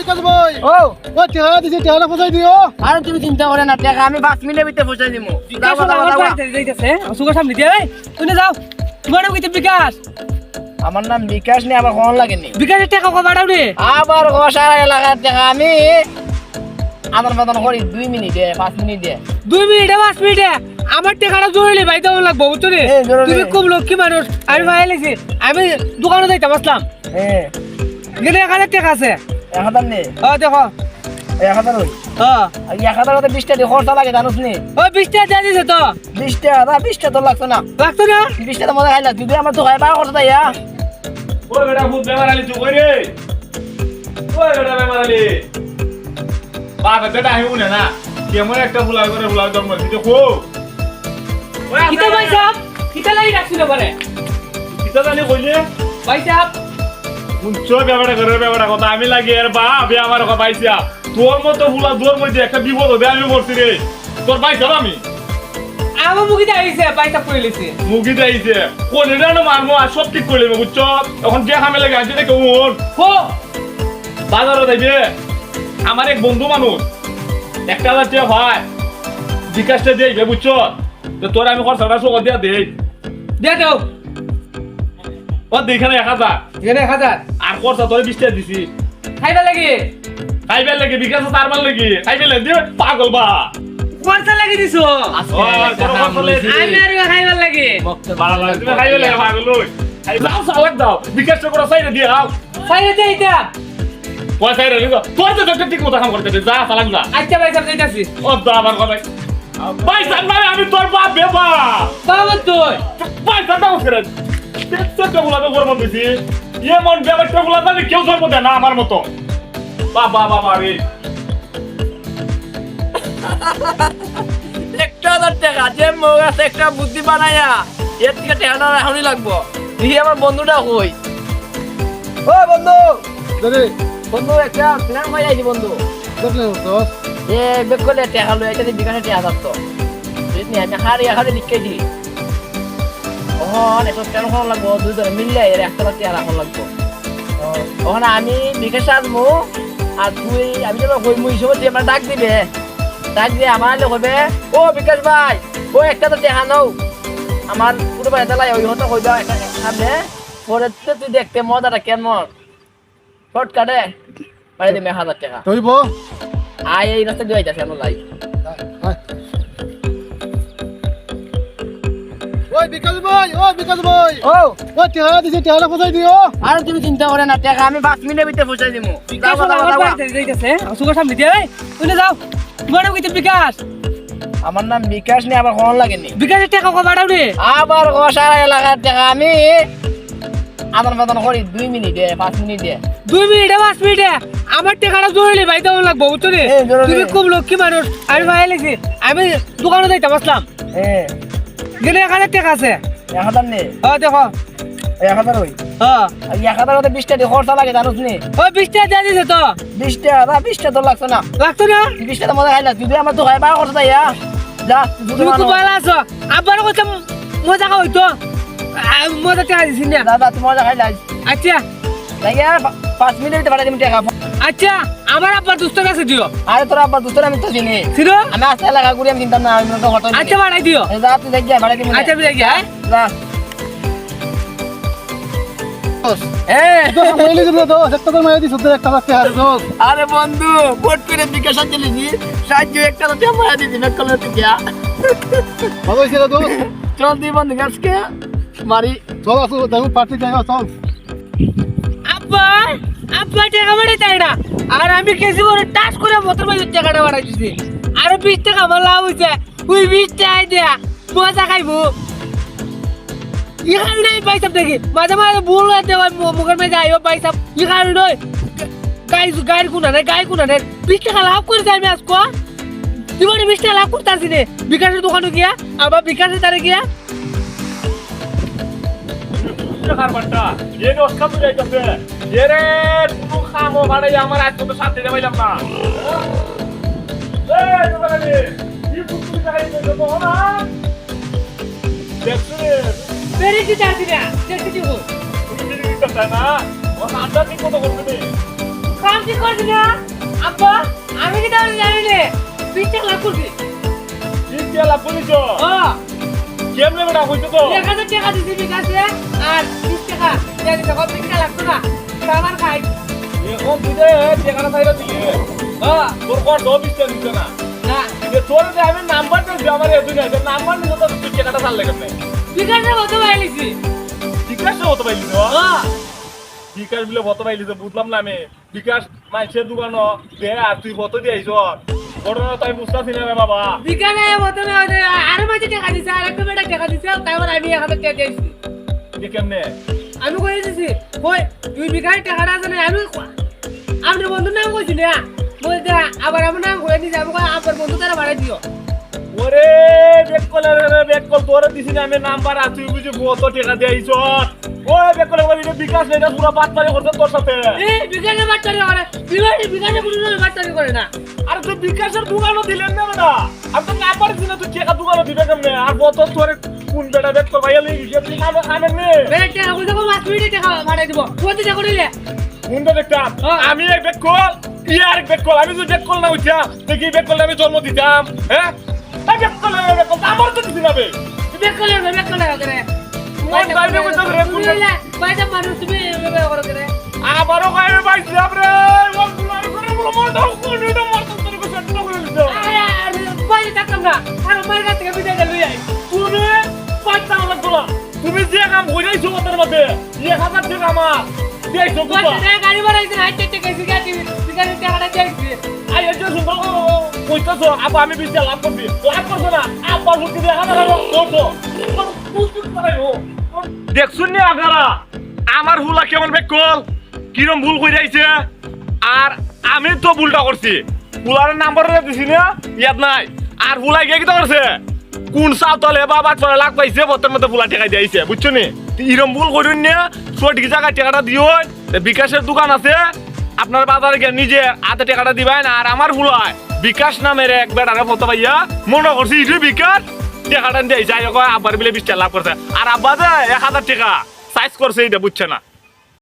বিকাশ ভাই ও। ও টেহা দিছি টেহাটা ফসাই দিও। আর তুমি চিন্তা করে না টাকা আমি পাঁচ মিনিটের ভিতরে পৌঁছাই দিব বিকাশ আমার সুগার সামনে দিয়ে এই যাও তোমার নাম কি বিকাশ? আমার নাম বিকাশ ফোন লাগেনি বিকাশের টাকা কো বাড়াও রে আবার সারা এলাকার টাকা আমি আদান প্রদান করি দুই মিনিটে পাঁচ মিনিটে দুই মিনিটে পাঁচ মিনিটে আমার টাকাটা জরুরি ভাই দেওয়া লাগবো বুঝছ রে তুমি খুব লক্ষ্মী মানুষ আমি ভাই আমি দোকানে যাইতাম আসলাম হ্যাঁ এখানে এক হাজার টাকা আছে। এক হাজার নে ও দেখো এক হাজার ওই আর এক হাজার হতে বিশটা দিয়ে খরচা লাগে জানোস নি ও বিশ টাকা দিয়ে দিছে তো। বিশটা না বিশটা তো লাগতো না। লাগতো না? বিশটা তো মজা খাইলা যদি আমার তো খাই বা খরচা দেয়। ওই বেটা ভূত বেমার আলি চুপ রে ওই বেটা বেমার আলি। বাবা বেটা আহিব না না? কেমন একটা ফুলা করে ফুলা জন্ম দিতে খো ওই কিতা ভাই সাহেব কিতা লাগি রাখছিল পারে কিতা জানি কইলে? ভাই সাহেব ঘরের কথা আমি লাগি বা আমার কথা পাইছিয়া। তোর মতো ফুলা তোর মধ্যে একটা বিপদ হবে আমি রে। তোর আমি? আমার আইছে কোন মারমো আর সব ঠিক বুঝছ এখন যে হামে লাগে আনছে দেখে উন হো! বাজারও যাইবে। আমার এক বন্ধু মানুষ। একটা হাজার টাকা ভাই বিকাশটা দেই বে বুঝছ? তো তোর আমি খরচাটা সব দিয়া দেই। দিয়ে দাও। ও দেখানে এক হাজার। এখানে এক হাজার। আর খরচা তোর বিশ টাকা দিছি। খাইবা লাগি? খাইবে লাগে বিকাশ লাগে। খাইবে লাগে দিয়ে পাগল বা। খরচা লাগি দিছো। তোর লাগে আমি আর খাইবার লাগি। তুমি খাইবে লাগে পাগল খাই দাও সালাক দাও। বিকাশটা করে সাইডে দিয়ে আও। এটা কয় সাইডে তোর তো ঠিক মতো কাম করতে দে যা সালাক যা। আচ্ছা ভাই সাহেব যাইতাছি। ও দা আমার কথা ভাই মানে আমি তোর বাপ বে বা। বাবা তুই ভাই দাও করে দেখতে তো গুলা তো গর্ব দিছি এমন ব্যাপারটা গুলা মানে কেউ ধর্ম দেয় না আমার মতো। বাবা বাবা রে। একটা হাজার টাকা যে মোর কাছে একটা বুদ্ধি বানাইয়া এর থেকে টাকাটা এখনই লাগবো। দেখি আমার বন্ধুটা কই? ও বন্ধু! বন্ধু একটা প্ল্যান হয়ে যাইছি বন্ধু। এ বেক করলে টাকা লই এটা বিকাশে টাকা থাকতো বুঝলি আমি হারি হারি লিখেছি ওহন একটা প্ল্যান করা লাগবো? দুই জনে মিললে এর একটা লাখ টাকা রাখা লাগবো। ওখানে আমি বিকাশে আসব আর তুই আমি যেন কই মুই হিসেবে তুই আমার ডাক দিবে। ডাক দিয়ে আমার লোক হবে ও বিকাশ ভাই ও একটা তো টাকা নাও। আমার পুরো ভাই তালাই ওই হতো একটা সামনে। পরে তুই দেখতে মজাটা কেমন? শর্টকাটে পাই দিবে হাজার টাকা। ধরিব। আয় এই রাস্তা দিয়ে আমার লাই। ওই বিকাশ ভাই ও বিকাশ ভাই ও। ও টেহা দিছি দিও। আর তুমি চিন্তা করে না টাকা আমি পাঁচ মিনিটের ভিতরে পৌঁছাই দিব বিকাশ আমার বাড়িতে যাইতেছে সুগার সামনে দিয়ে এই যাও। তোমার নাম কি বিকাশ? আমার নাম বিকাশ আবার ফোন লাগেনি। বিকাশের টাকা কো বাড়াও রে আবার সারা এলাকার টাকা আমি আদান প্রদান করি দুই মিনিটে পাঁচ মিনিটে। দুই মিনিটে পাঁচ মিনিটে। আমার টাকাটা জরুরি ভাই দেওয়া লাগবো বুঝছ তুমি খুব লক্ষ্মী মানুষ। আমি ভাই লেছি আমি দোকানে যাইতাম আসলাম। হ্যাঁ। এখানে এক হাজার টাকা আছে। এক হাজার নে। ও দেখো। এক হাজার ওই। আর এক হাজার হতে বিশটা দিয়ে খরচা লাগে জানোস নি? ও বিশ টাকা দিয়ে দিছে তো। বিশটা না বিশটা তো লাগতো না। লাগতো না? বিশটা তো মজা খাইলা যদি আমার তো খাই বা খরচা দেয় যা তুমি। ভালো আছো আব্বার কথা মজা হইতো মজা টাকা দিছি না দাদা তুমি মজা খাইলা। আচ্ছা। পাঁচ মিনিট টাকা। আচ্ছা আমার আব্বার দুস্থ কাছে দিও। আরে তোরা আব্বা দুটোর আমি তো চিনি। ছিল? আমি আসতে এলাকা ঘুরে আমি চিন্তাম না আমি তো হঠাৎ আচ্ছা বাড়াই দিও। যা তুই দেখ ভাড়া দিবি। আচ্ছা দেখি হ্যাঁ? যা। আরে বন্ধু ভোট করে বিকাশ চলেছি সাহায্য একটা থেকে ভালো চল বন্ধু গাছকে। মারি। চল আসো দেখো পার্টি জায়গা চল। আব্বা আব্বা, টাকা বাড়াই তাই না? আর আমি কেজি করে টাচ করে মোটর বাইক টাকাটা বাড়াই দিছি। আরও বিশ টাকা আমার লাভ হইছে। ওই বিশ টাকা দেয়া মজা খাইবো। এখানে নাই পয়সা দেখি। মাঝে মাঝে ভুল হতে হয় মুখের মেয়ে যাই পয়সা এখানে নয় গাই গায়ের গুণা নেই গায়ের গুণা নেই বিশ টাকা লাভ করে যাই আমি আজকে। জীবনে বিশ টাকা লাভ করতে আসি নে বিকাশের দোকানে গিয়া, আবার বিকাশের তারে গিয়া খারবারটা এ দশ কাম যাইতাছে এ রে কোনো খামো ভাড়া আমার আজ তো শান্তি দে পাইলাম না। এই দোকানে কি বুঝতে চাই তো না? দেখছিস বেরিয়ে যাচ্ছি না দেখছি দিব। তুমি দিতে চাই না ও আড্ডা ঠিক মতো করতে না। আব্বা আমি কি তাহলে জানি টাকা লাভ করছি ঠিক দিয়া লাভ করিছ ও। কেমনে বেটা হইতো তো? এক হাজার টাকা দিছি বিকাশে আর বিশ টাকা। দিয়ে দিতে কত টাকা লাগতো না? খাবার খাই। এখন তুই টেকাটা চাইরা দিলি ও তোর কর দো বিশটা দিচ্ছে না। না। যে তোর যে আমি নাম্বারটা দিই আমার এত না নাম্বার নিলে তো তুই টেকাটা চাললে কেমনে? বিকাশে কত পাইলিছি? ঠিক আছে হতে পাইলি তো ও বিকাশ বিলে ভত পাইলি তো বুঝলাম না আমি। বিকাশ মাইসের দোকান দে আর তুই ভত দিয়ে আইস ঘটনা তাই বুঝতেছি না বাবা। বিকালে প্রথমে আরও টাকা দিছে তারপর আমি এক হাজার টাকা দিয়েছি যে কেমনে? আমি কই দিছি কই তুই বিকালে টাকাটা আছে না? আমি আমার বন্ধুর নাম কইছি না? দেখা আবার আমার নাম কই দিছি আমি কই আপনার বন্ধু তারা দিও। ওরে রে বেক কল তোরে দিছি না আমি নাম্বার আর তুই বুঝি ভত টাকা বেক কলে বলি বিকাশ নেই না পুরো বাদ পারে করতে তোর সাথে বিকালে বাট্টারি করে বিকালে বিকালে পুরো বাট্টারি করে না। আরে তুই বিকাশের দোকানও দিলেন না আমি তো নাম্বার দিছি না তুই টাকা দোকানও দিবে কেমনে? আর ভত তোরে কোন বেটা নে। বেটা টাকা কইতে কো? মাছ মিনিটে টাকা ভাড়া দিব। কোন টাকা করিলে কোনটা দেখতাম আমি। এক কল কল আমি যদি বেক কল না উঠা তুই কি বেক কল আমি জন্ম দিতাম হ্যাঁ? এই বেক কল বেক কল আমার তো দিছি না বে বিকালে বিকালে করে। কোন বাইরে কইতাছ রে, কোন বাইরে? বাইরে মানুষ তুমি এভাবে করে আবারও গায়ে বাইছি আপরে ওরগুলার করে বলো মর দাও কোন এটা মর যে কাম কইরাইছো মধ্যে। এক হাজার টাকা আমার। গাড়ি বাড়াইছে হাইতে টাকা সিগারেট সিগারেট টাকাটা আই এটা কইতাছো আপা আমি বিদ্যা লাভ করবি লাভ করছ না করছ। দেখছুন নি আপনারা আমার হুলা কেমন বেক কল কিরম ভুল কই যাইছে আর আমি তো ভুলটা করছি। হুলার নাম্বার দিছি না ইয়াদ নাই। আর হুলাই গিয়ে কিটা করছে? কোন সাতলে বা বাচ্চারা লাগ পাইছে বর্তমান মধ্যে ফুলা টেকা দিয়েছে বুঝছ নি? ইরম ভুল করুন না সঠিক জায়গায় টাকাটা দিও। বিকাশের দোকান আছে, আপনার বাজারে গিয়ে নিজে হাতে টাকাটা দিবেন, আর আমার হুলায় বিকাশ নামের এক বেটারে ফটো পাইয়া মনে করছি ইটু বিকাশ টাকাটা দিয়ে যাই হোক আব্বার বিলে বিশ টাকা লাভ করছে। আর আব্বা যে এক হাজার টাকা সাইজ করছে এটা বুঝছে না।